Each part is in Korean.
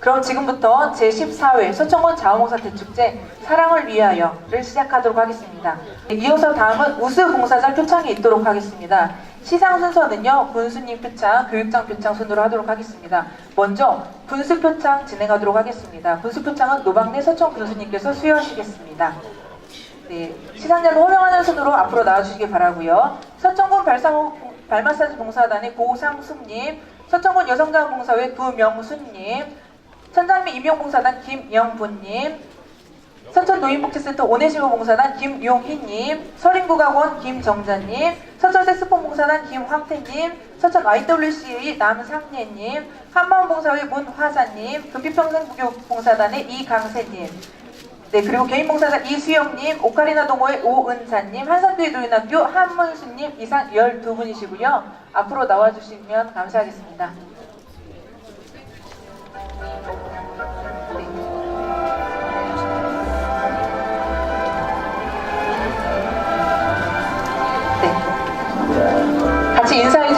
그럼 지금부터 제14회 서천군 자원봉사 대축제 사랑을 위하여를 시작하도록 하겠습니다. 이어서 다음은 우수 봉사자 표창이 있도록 하겠습니다. 시상 순서는요, 군수님 표창, 교육장 표창 순으로 하도록 하겠습니다. 먼저 군수 표창 진행하도록 하겠습니다. 군수 표창은 노박래 서천 군수님께서 수여하시겠습니다. 네, 시상자는 호명하는 순으로 앞으로 나와주시기 바라고요. 서천군 발상 발마사지 봉사단의 고상숙님, 서천군 여성자원봉사회 구명순님, 천장미 임용봉사단 김영분님, 서천 노인복지센터 오네시모 봉사단 김용희님, 서린국악원 김정자님, 서천 색스폰 봉사단 김황태님, 서천 YWCA 남상예님, 한마음봉사회 문화자님, 금빛평생부교 봉사단의 이강세님, 네, 그리고 개인봉사자 이수영님, 오카리나 동호회 오은자님, 한산교회 노인학교 한문수님 이상 12분이시고요. 앞으로 나와주시면 감사하겠습니다.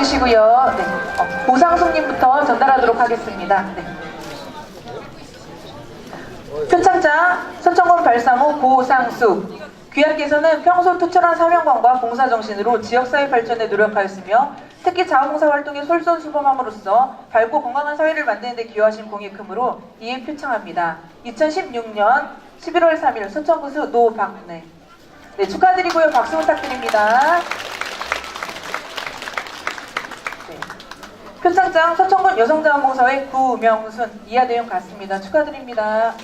주시고요. 네. 어, 고상숙님부터 전달하도록 하겠습니다. 네. 표창장 서천군 발상호 고상숙 귀하께서는 평소 투철한 사명감과 봉사정신으로 지역사회 발전에 노력하였으며 특히 자원봉사 활동에 솔선수범함으로써 밝고 건강한 사회를 만드는 데 기여하신 공이 크므로 이에 표창합니다. 2016년 11월 3일 서천구수 노박래 네, 축하드리고요. 박수 부탁드립니다. 표창장 서천군 여성자원봉사회 구명순 이하대용 같습니다. 축하드립니다.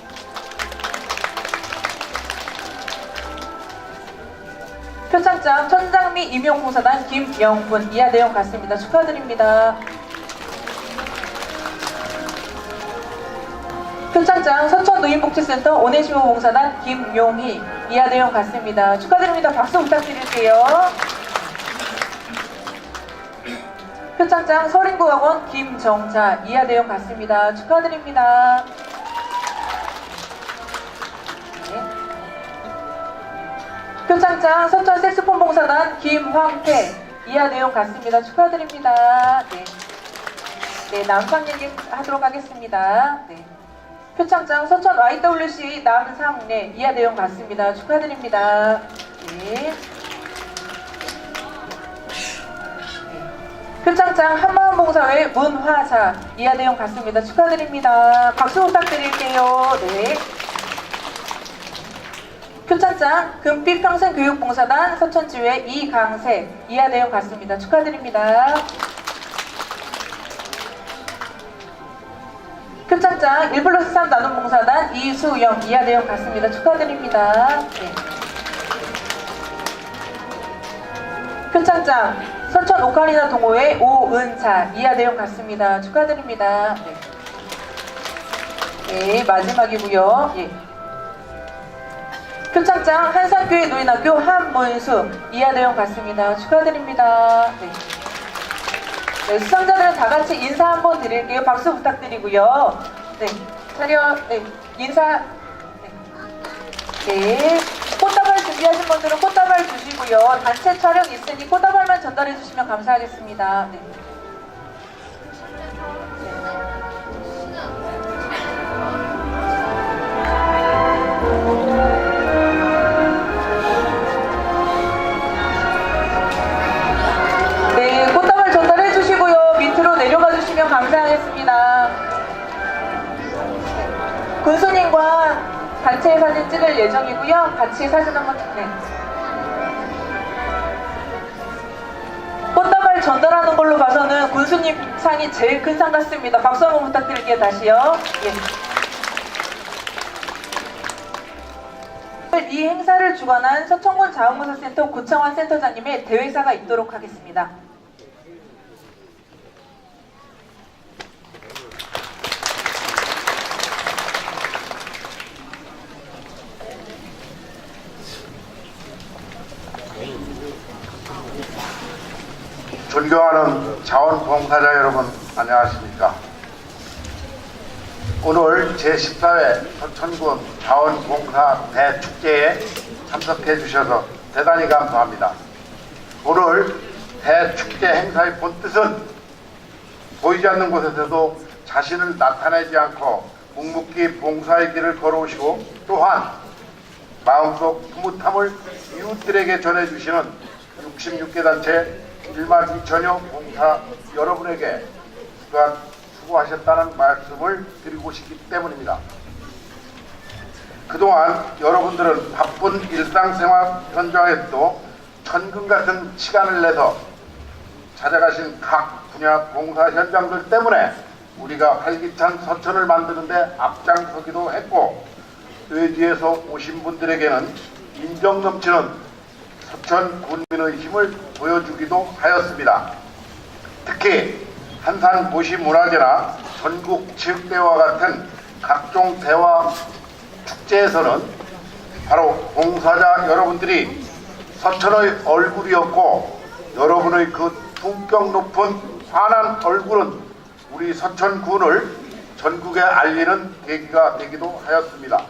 표창장 천장미 임용봉사단 김영분 이하대용 같습니다. 축하드립니다. 표창장 서천노인복지센터 오네시모 봉사단 김용희 이하대용 같습니다. 축하드립니다. 박수 부탁드릴게요. 표창장 서린국악원 김정자 이하대용 같습니다. 축하드립니다. 네. 표창장 서천 색스폰 봉사단 김황태 이하 내용 같습니다. 축하드립니다. 네. 네, 남상 얘기 하도록 하겠습니다. 네. 표창장 서천 YWC 남상래 이하 내용 같습니다. 축하드립니다. 네. 네. 표창장 한마음봉사회 문화사 이하 내용 같습니다. 축하드립니다. 박수 부탁드릴게요. 네. 표창장 금빛 평생교육봉사단 서천지회 이강세 이하 내용 같습니다. 축하드립니다. 표창장 1 플러스 3 나눔 봉사단 이수영 이하 내용 같습니다. 축하드립니다. 네. 표창장 서천 오카리나 동호회 오은차 이하 내용 같습니다. 축하드립니다. 네, 네 마지막이고요. 예. 표창장 한산교회 노인학교 한문수 이하 내용 같습니다. 축하드립니다. 네. 네, 수상자들은 다 같이 인사 한번 드릴게요. 박수 부탁드리고요. 네, 차려, 네, 인사. 네. 네. 준비하신 분들은 꽃다발 주시고요. 단체 촬영 있으니 꽃다발만 전달해 주시면 감사하겠습니다. 네. 네, 단체 사진 찍을 예정이고요. 같이 사진 한번 네. 꽃다발 전달하는 걸로 봐서는 군수님 상이 제일 큰 상 같습니다. 박수 한번 부탁드릴게요. 다시요. 예. 이 행사를 주관한 서천군 자원봉사센터 고창환 센터장님의 대회사가 있도록 하겠습니다. 존경하는 자원봉사자 여러분 안녕하십니까? 오늘 제14회 서천군 자원봉사 대축제에 참석해 주셔서 대단히 감사합니다. 오늘 대축제 행사의 본뜻은 보이지 않는 곳에서도 자신을 나타내지 않고 묵묵히 봉사의 길을 걸어오시고 또한 마음속 흐뭇함을 이웃들에게 전해주시는 66개 단체 1만 2천여 봉사 여러분에게 그간 수고하셨다는 말씀을 드리고 싶기 때문입니다. 그동안 여러분들은 바쁜 일상생활 현장에서도 천금 같은 시간을 내서 찾아가신 각 분야 봉사 현장들 때문에 우리가 활기찬 서천을 만드는데 앞장서기도 했고 그 뒤에서 오신 분들에게는 인정 넘치는 서천 군민의 힘을 보여주기도 하였습니다. 특히 한산 도시문화제나 전국 체육대회와 같은 각종 대화 축제에서는 바로 봉사자 여러분들이 서천의 얼굴이었고 여러분의 그 품격 높은 환한 얼굴은 우리 서천군을 전국에 알리는 계기가 되기도 하였습니다.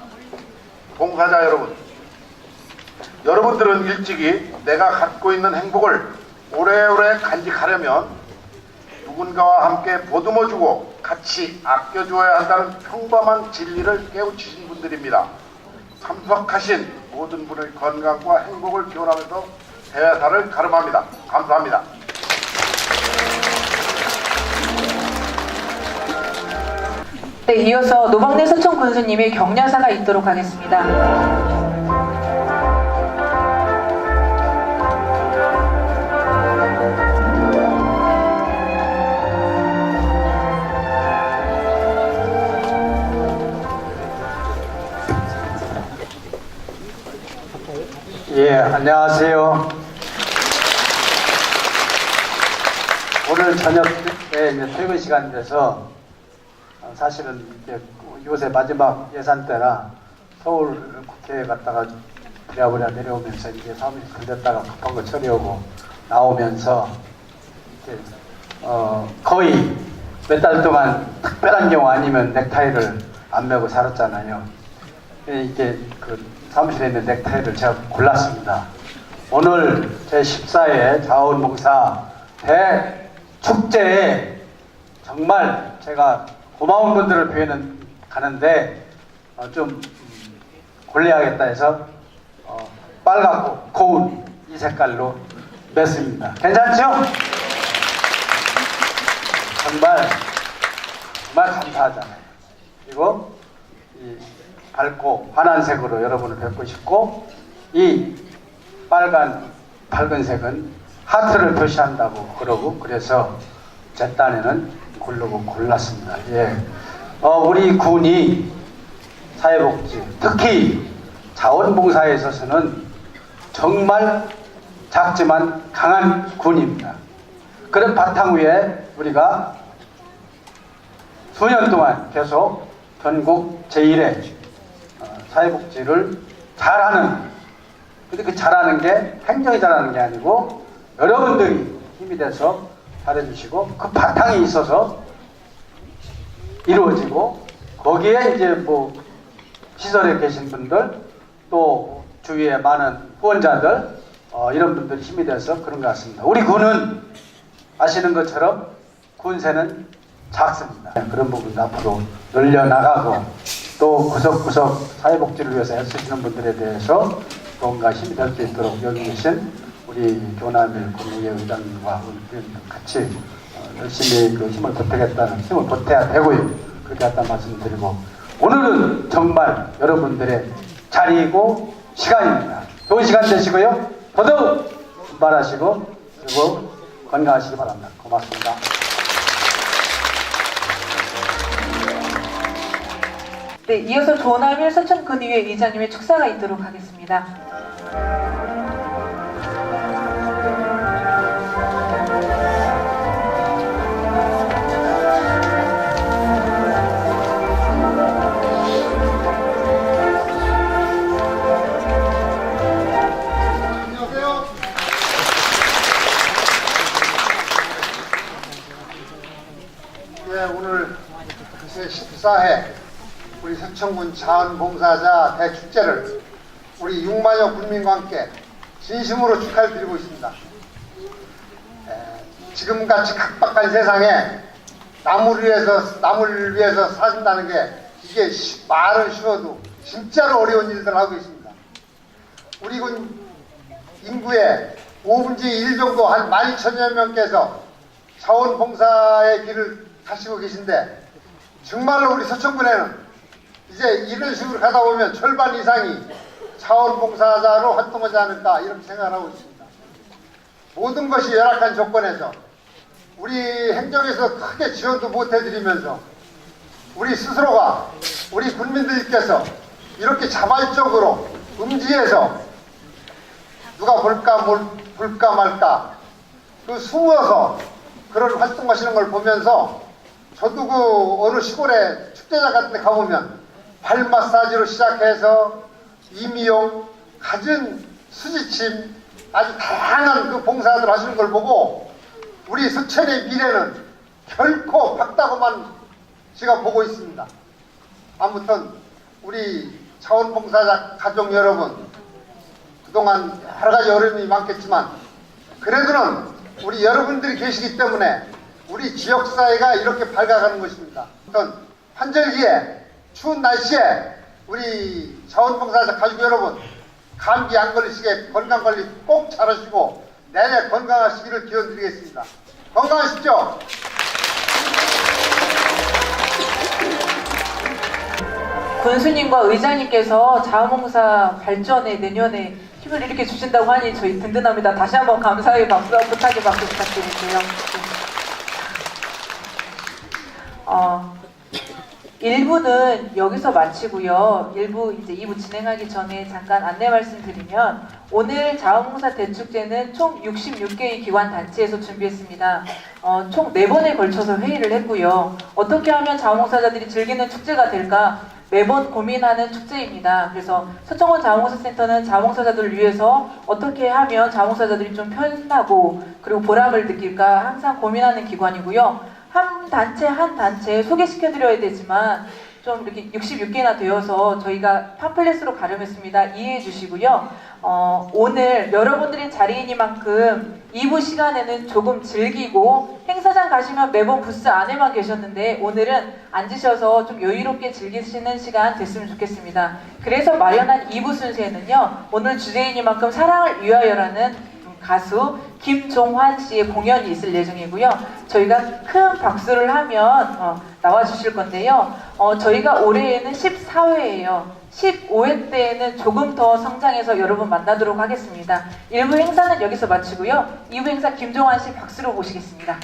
봉사자 여러분, 여러분들은 일찍이 내가 갖고 있는 행복을 오래오래 간직하려면 누군가와 함께 보듬어주고 같이 아껴줘야 한다는 평범한 진리를 깨우치신 분들입니다. 참석하신 모든 분의 건강과 행복을 기원하면서 대사를 가름합니다. 감사합니다. 네, 이어서 노방래 서천 군수님의 격려사가 있도록 하겠습니다. 예, 안녕하세요. 오늘 저녁에 이제 퇴근 시간 돼서 어, 사실은 이제 요새 마지막 예산 때라 서울 국회에 갔다가 부랴부랴 내려오면서 이제 사무실 들렸다가 급한 거 처리하고 나오면서 이제 어, 거의 몇 달 동안 특별한 경우 아니면 넥타이를 안 매고 살았잖아요. 예, 이게 그 사무실에 있는 넥타이를 제가 골랐습니다. 오늘 제 14회 자원봉사 대축제에 정말 제가 고마운 분들을 표현은 가는데 어, 좀 음, 골라야겠다 해서 어, 빨갛고 고운 이 색깔로 냈습니다. 괜찮죠? 정말 정말 감사하잖아요. 그리고 이 밝고 환한 색으로 여러분을 뵙고 싶고 이 빨간 밝은 색은 하트를 표시한다고 그러고 그래서 제 딴에는 고르고 골랐습니다. 예. 어, 우리 군이 사회복지 특히 자원봉사에 있어서는 정말 작지만 강한 군입니다. 그런 바탕 위에 우리가 수년 동안 계속 전국 제1회 어, 사회복지를 잘하는 근데 그 잘하는 게 행정이 잘하는 게 아니고 여러분들이 힘이 돼서 잘해주시고 그 바탕이 있어서 이루어지고 거기에 이제 뭐 시설에 계신 분들 또 주위에 많은 후원자들 어, 이런 분들이 힘이 돼서 그런 것 같습니다. 우리 군은 아시는 것처럼 군세는 작습니다. 그런 부분 앞으로 늘려나가고 또 구석구석 사회복지를 위해서 애쓰시는 분들에 대해서 뭔가 힘이 될 수 있도록 여기 계신 우리 교남일 국무회 의장님과 같이 어, 열심히 그 힘을 보태겠다는 힘을 보태야 되고요. 그렇게 했다는 말씀 드리고 오늘은 정말 여러분들의 자리이고 시간입니다. 좋은 시간 되시고요. 더더욱 분발하시고 그리고 건강하시기 바랍니다. 고맙습니다. 네, 이어서 조남일 서천군 의회 의장님의 축사가 있도록 하겠습니다. 서천군 자원봉사자 대축제를 우리 6만여 군민과 함께 진심으로 축하를 드리고 있습니다. 에, 지금같이 각박한 세상에 남을 위해서 남을 위해서 사신다는 게 이게 쉬- 말은 쉬워도 진짜로 어려운 일들 하고 있습니다. 우리 군 인구의 5분의 1 정도 한 12,000여 명께서 자원봉사의 길을 가시고 계신데 정말로 우리 서천군에는 이제 이런 식으로 가다 보면 절반 이상이 자원봉사자로 활동하지 않을까 이렇게 생각을 하고 있습니다. 모든 것이 열악한 조건에서 우리 행정에서 크게 지원도 못 해드리면서 우리 스스로가 우리 국민들께서 이렇게 자발적으로 음지에서 누가 볼까 뭘 볼까 말까 그 숨어서 그런 활동하시는 걸 보면서 저도 그 어느 시골에 축제장 같은 데 가보면 발 마사지로 시작해서 이미용, 갖은 수지침 아주 다양한 그 봉사들 하시는 걸 보고 우리 서천의 미래는 결코 밝다고만 제가 보고 있습니다. 아무튼 우리 자원봉사자 가족 여러분 그동안 여러 가지 어려움이 많겠지만 그래도는 우리 여러분들이 계시기 때문에 우리 지역사회가 이렇게 밝아가는 것입니다. 어떤 환절기에 추운 날씨에 우리 자원봉사자 가족 여러분 감기 안 걸리시게 건강관리 꼭 잘하시고 내내 건강하시기를 기원드리겠습니다. 건강하십시오. 군수님과 의장님께서 자원봉사 발전에 내년에 힘을 이렇게 주신다고 하니 저희 든든합니다. 다시 한번 감사의 박수와 부탁의 박수 부탁드릴게요. 어, 1부는 여기서 마치고요. 1부 이제 2부 진행하기 전에 잠깐 안내 말씀드리면 오늘 자원봉사 대축제는 총 66개의 기관 단체에서 준비했습니다. 어, 총 4번에 걸쳐서 회의를 했고요. 어떻게 하면 자원봉사자들이 즐기는 축제가 될까 매번 고민하는 축제입니다. 그래서 서청원 자원봉사센터는 자원봉사자들을 위해서 어떻게 하면 자원봉사자들이 좀 편하고 그리고 보람을 느낄까 항상 고민하는 기관이고요. 한 단체 한 단체 소개시켜드려야 되지만 좀 이렇게 66개나 되어서 저희가 팜플렛으로 가름했습니다. 이해해 주시고요. 어, 오늘 여러분들이 자리이니만큼 2부 시간에는 조금 즐기고 행사장 가시면 매번 부스 안에만 계셨는데 오늘은 앉으셔서 좀 여유롭게 즐기시는 시간 됐으면 좋겠습니다. 그래서 마련한 2부 순서에는요. 오늘 주제이니만큼 사랑을 위하여라는 가수 김종환 씨의 공연이 있을 예정이고요. 저희가 큰 박수를 하면 어, 나와주실 건데요. 어, 저희가 올해에는 14회예요. 15회 때에는 조금 더 성장해서 여러분 만나도록 하겠습니다. 1부 행사는 여기서 마치고요. 2부 행사 김종환 씨 박수로 모시겠습니다.